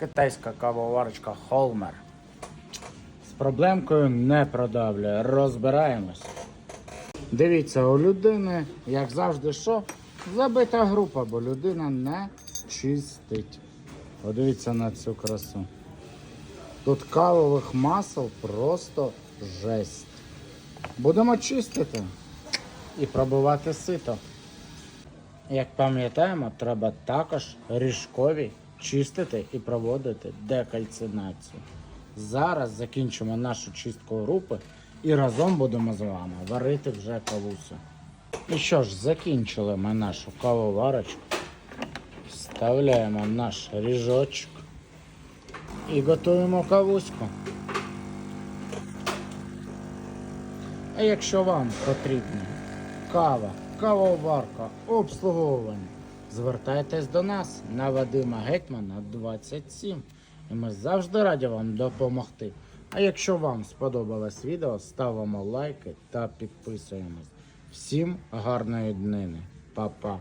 Китайська кавоварочка Холмер. З проблемкою не продавлює. Розбираємось. Дивіться, у людини, як завжди, що? Забита група, бо людина не чистить. Подивіться на цю красу. Тут кавових масел просто жесть. Будемо чистити і пробувати сито. Як пам'ятаємо, треба також ріжкові чистити і проводити декальцинацію. Зараз закінчимо нашу чистку групи і разом будемо з вами варити вже кавусю. І що ж, закінчили ми нашу кавоварочку. Вставляємо наш ріжочок і готуємо кавуську. А якщо вам потрібна кава, кавоварка, обслуговування, звертайтесь до нас на Вадима Гетьмана 27. І ми завжди раді вам допомогти. А якщо вам сподобалось відео, ставимо лайки та підписуємось. Всім гарної днини. Па-па.